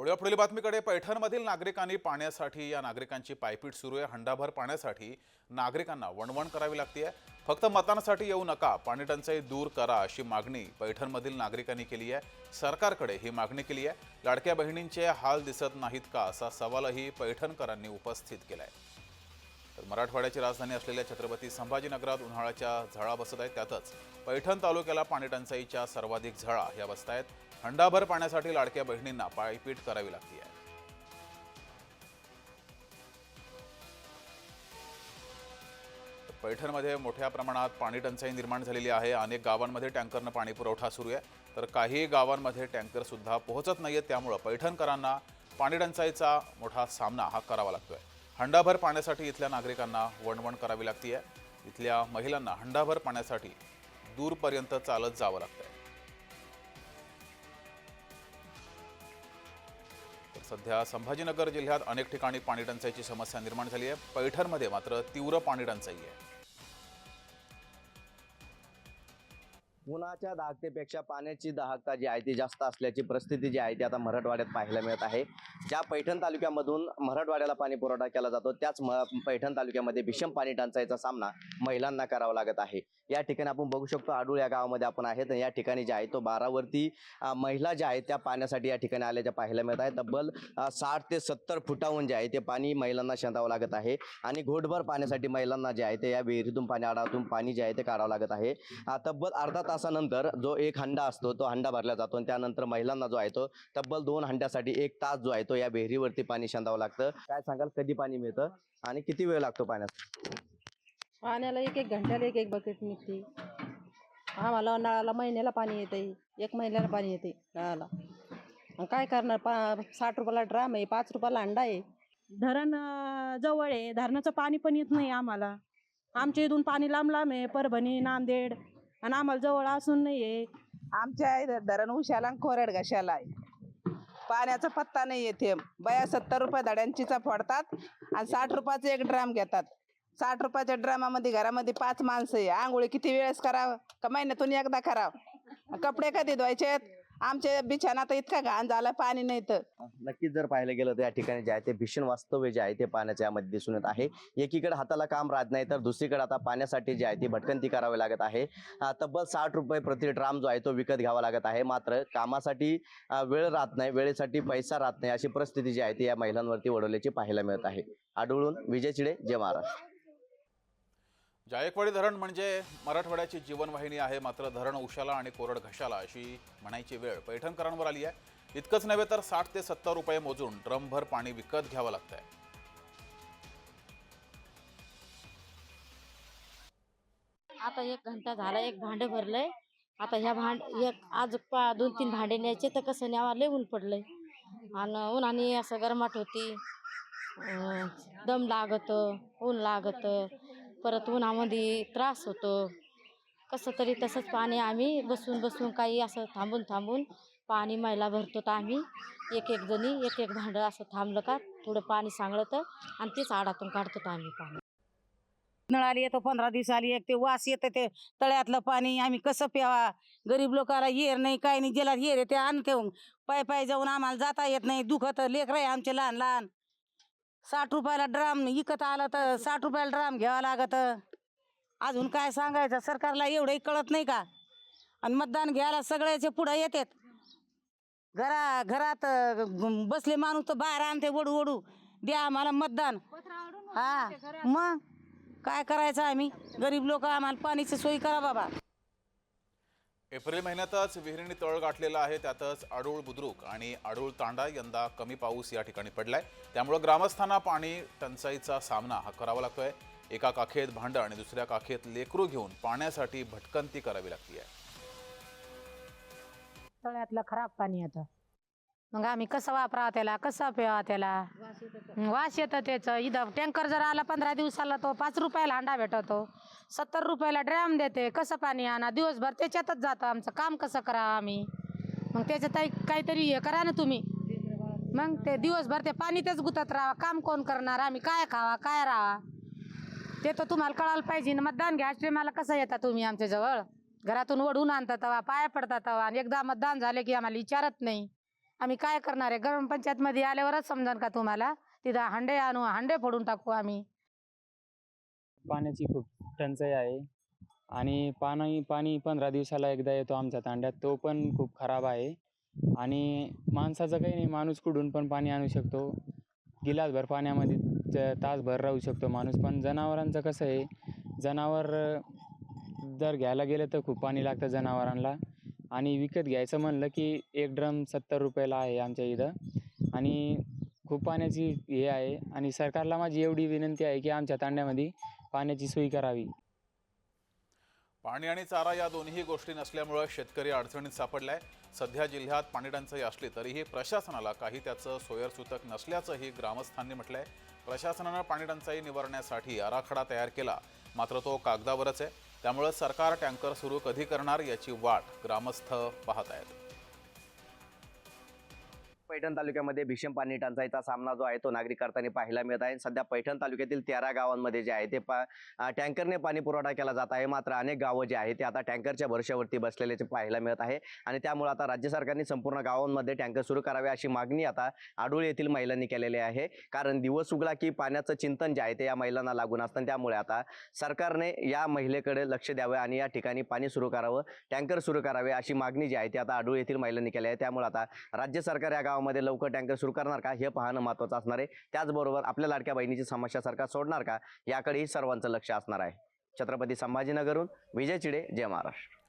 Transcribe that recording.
वळूया पुढील बातमीकडे पैठणमधील नागरिकांनी पाण्यासाठी या नागरिकांची पायपीट सुरू आहे. हंडाभर पाण्यासाठी नागरिकांना वणवण करावी लागते फक्त मतांसाठी येऊ नका पाणीटंचाई दूर करा अशी मागणी पैठणमधील नागरिकांनी केली आहे. सरकारकडे ही मागणी केली आहे. लाडक्या बहिणींचे हाल दिसत नाहीत का असा सवालही पैठणकरांनी उपस्थित केला आहे तर मराठवाड्याची राजधानी असलेल्या छत्रपती संभाजीनगरात उन्हाळ्याच्या झळा बसत आहेत. त्यातच पैठण तालुक्याला पाणीटंचाईच्या सर्वाधिक झळा या बसत आहेत. हंडाभर पाण्यासाठी लाडक्या बहिणींना पायपीट करावी लागते आहे. पैठणमध्ये मोठ्या प्रमाणात पाणी टंचाई निर्माण झालेली आहे. अनेक गावांमध्ये टँकरनं पाणी पुरवठा सुरू आहे. तर काही गावांमध्ये टँकर सुद्धा पोहोचत आहेत त्यामुळं पैठणकरांना पाणी टंचाईचा मोठा सामना हा करावा लागतोय. हंडाभर पाण्यासाठी इथल्या नागरिकांना वणवण करावी लागते इथल्या महिलांना हंडाभर पाण्यासाठी दूरपर्यंत चालत जावं लागतं आहे सध्या संभाजीनगर जिल्ह्यात अनेक ठिकाणी पाणीटंचाईची समस्या निर्माण झाली आहे. पैठणमध्ये मात्र तीव्र पाणीटंचाई आहे. उन्हाच्या दाहकतेपेक्षा पाण्याची दाहकता जी आहे ती जास्त असल्याची परिस्थिती जी आहे ती आता मराठवाड्यात पाहायला मिळत आहे. ज्या पैठण तालुक्यामधून मराठवाड्याला पाणी पुरवठा केला जातो त्याच म पैठण तालुक्यामध्ये भीषण पाणी टंचाईचा सामना महिलांना करावा लागत आहे. या ठिकाणी आपण बघू शकतो आडूळ या गावामध्ये आपण आहे तर या ठिकाणी जे आहे तो बारावरती महिला ज्या आहेत त्या पाण्यासाठी या ठिकाणी आल्याच्या पाहायला मिळत आहे तब्बल साठ ते सत्तर फुटाहून जे आहे ते पाणी महिलांना शेंदावं लागत आहे आणि घोटभर पाण्यासाठी महिलांना जे आहे ते या विहिरीतून पाणी आडातून पाणी जे आहे ते काढावं लागत आहे. तब्बल अर्धा तासानंतर जो एक हंडा असतो तो हंडा भरला जातो आणि त्यानंतर महिलांना जो आहे तो तब्बल दोन हंड्यासाठी एक तास जो आहे तो या विहिरीवरती पाणी शेंदावं लागतं. काय सांगाल? कधी पाणी मिळतं आणि किती वेळ लागतो पाण्यात? पाण्याला एक एक घंट्याला एक एक बकेट निघते. आम्हाला नळाला महिन्याला पाणी येते. एक महिन्याला पाणी येते नळाला. मग काय करणार? पा साठ रुपयाला ड्राम आहे पाच रुपयाला अंडा आहे. धरण जवळ आहे. धरणाचं पाणी पण येत नाही आम्हाला. आमच्या इथून पाणी लांब लांब आहे परभणी नांदेड. आणि आम्हाला जवळ असून नाही आहे. आमच्या इथं धरण उशाला आणि कोरड घशाला आहे. पाण्याचा पत्ता नाही येते बया सत्तर रुपये धड्यांचीचा फोडतात आणि साठ रुपयाचं एक ड्राम घेतात. साठ रुपयाच्या ड्रामामध्ये घरामध्ये पाच माणसं आहे. आंघोळी किती वेळेस करावं? का महिन्यातून एकदा करावं? कपडे कधी धुवायचेत? आमच्या बिछाना तर इतका घाण झाला पाणी नाही तर. नक्कीच जर पाहायला गेलं तर या ठिकाणी जे आहे ते भीषण वास्तव्य जे आहे ते पाण्याच्या यामध्ये दिसून येत आहे. एकीकडे हाताला काम राहत नाही तर दुसरीकडे आता पाण्यासाठी जे आहे ती भटकंती करावी लागत आहे. तब्बल साठ रुपये प्रति ड्राम जो आहे तो विकत घ्यावा लागत आहे. मात्र कामासाठी वेळ राहत नाही वेळेसाठी पैसा राहत नाही अशी परिस्थिती जी आहे ती या महिलांवरती वळवल्याची पाहायला मिळत आहे. आढळून विजय चिडे जय महाराष्ट्र. जायकवाडी धरण म्हणजे मराठवाड्याची जीवनवाहिनी आहे. मात्र धरण उशाला आणि कोरड घशाला अशी म्हणायची वेळ पैठणकरांवर आली आहे. इतकंच नव्हे तर साठ ते सत्तर रुपये मोजून ड्रमभर पाणी विकत घ्यावं लागतंय. आता एक घंटा झाला एक भांडे भरलंय. आता ह्या भांड एक आज पा दोन तीन भांडे न्यायचे तर कसं न्यावा? लय ऊन पडलंय. आणि ऊन आणि असं गरमाट होती. दम लागत ऊन लागत. परत उन्हामध्ये त्रास होतो. कसं तरी तसंच पाणी आम्ही बसून बसून काही असं थांबून थांबून पाणी मैला भरतो तर आम्ही एक एक जणी एक एक भांडं असं थांबलं का थोडं पाणी सांगलं तर आणि तेच आडातून काढतो आम्ही पाणी. नळाला येतो पंधरा दिवसाली एक ते वास येतं ते तळ्यातलं पाणी. आम्ही कसं प्यावा? गरीब लोकाला येर नाही काय नाही ज्याला येर आहे ते आण ठेवून पाय पाय जाऊन आम्हाला जाता येत नाही. दुखत लेकर आहे आमचे लहान लहान. साठ रुपयाला ड्राम इकत आलं तर साठ रुपयाला ड्राम घ्यावा लागत. अजून काय सांगायचं? सरकारला एवढंही कळत नाही का? आणि मतदान घ्यायला सगळ्याचे पुढं येतात. घरा घरात बसले माणूस तर बाहेर आणते ओढू ओढू. द्या आम्हाला मतदान. हा मग? काय करायचं आम्ही? गरीब लोक आम्हाला पाण्याची सोय करा बाबा. एप्रिल महिन्यातच विहिरीने तळ गाठलेला आहे त्यातच आडूळ बुद्रुक आणि आडूळ तांडा यंदा कमी पाऊस या ठिकाणी पडलाय. त्यामुळं ग्रामस्थांना पाणी टंचाईचा सामना हा करावा लागतोय. एका काखेत भांडं आणि दुसऱ्या काखेत लेकरू घेऊन पाण्यासाठी भटकंती करावी लागतीये. तळ्यातलं खराब पाणी येतं मग आम्ही कसं वापरा त्याला कसं प्यावा त्याला? वास येतं त्याचं. इथं टँकर जर आला पंधरा दिवसाला तो पाच रुपयाला हांडा भेटतो सत्तर रुपयाला ड्रॅम देते. कसं पाणी आणा? दिवसभर त्याच्यातच जातं आमचं काम कसं करा आम्ही? मग त्याच्यात काहीतरी हे करा ना तुम्ही. मग ते दिवसभर ते पाणी तेच गुतत राहा. काम कोण करणार? आम्ही काय खावा काय राहा ते तर तुम्हाला कळायला पाहिजे ना. मतदान घ्या मला कसं येता तुम्ही आमच्याजवळ घरातून ओढून आणता तवा पाया पडता तवा. आणि एकदा मतदान झाले की आम्हाला विचारत नाही. आम्ही काय करणार आहे? ग्रामपंचायतमध्ये आल्यावरच समजा का तुम्हाला? तिथं हांडे आणू हांडे फोडून टाकू आम्ही. पाण्याची खूप टंचाई आहे आणि पाणी पाणी पंधरा दिवसाला एकदा येतो आमच्या तांड्यात. तो पण खूप खराब आहे. आणि माणसाचं काही नाही माणूस कुठून पण पाणी आणू शकतो. गिलासभर पाण्यामध्ये त तासभर राहू शकतो माणूस. पण जनावरांचं कसं आहे जनावर जर घ्यायला गेलं तर खूप पाणी लागतं जनावरांना. आणि विकत घ्यायचं म्हणलं की एक ड्रम सत्तर रुपयाला आहे आमच्या इथं. आणि खूप पाण्याची हे आहे आणि सरकारला माझी एवढी विनंती आहे की आमच्या तांड्यामध्ये पाण्याची सोय करावी. पाणी आणि चारा या दोन्ही गोष्टी नसल्यामुळं शेतकरी अडचणीत सापडलाय. सध्या जिल्ह्यात पाणीटंचाई असली तरीही प्रशासनाला काही त्याचं सोयरसूतक नसल्याचंही ग्रामस्थांनी म्हटलंय. प्रशासनानं पाणीटंचाई निवारण्यासाठी आराखडा तयार केला. मात्र तो कागदावरच आहे. त्यामुळं सरकार टँकर सुरू कधी करणार याची वाट ग्रामस्थ पाहत आहेत. पैठण तालुक्यामध्ये भीषण पाणी टंचाईचा सामना जो आहे तो नागरिक करताना पाहायला मिळत आहे. सध्या पैठण तालुक्यातील तेरा गावांमध्ये जे आहे ते पा टँकरने पाणी पुरवठा केला जात आहे. मात्र अनेक गावं जे आहे ते आता टँकरच्या भरशावरती बसलेले पाहायला मिळत आहे. आणि त्यामुळे आता राज्य सरकारने संपूर्ण गावांमध्ये टँकर सुरू करावे अशी मागणी आता आडूळ येथील महिलांनी केलेली आहे. कारण दिवस उगला की पाण्याचं चिंतन जे आहे ते या महिलांना लागून असतं. त्यामुळे आता सरकारने या महिलेकडे लक्ष द्यावे आणि या ठिकाणी पाणी सुरू करावं टँकर सुरू करावे अशी मागणी जी आहे ती आता आडूळ येथील महिलांनी केली आहे. त्यामुळे आता राज्य सरकार या गावामध्ये लवकर टँकर सुरू करणार का? हे पाहणं महत्त्वाचं असणार आहे. त्याचबरोबर आपल्या लाडक्या बहिणीची समस्या सरकार सोडणार का? याकडेही सर्वांचं लक्ष असणार आहे. छत्रपती संभाजीनगरहून विजय चिडे जय महाराष्ट्र.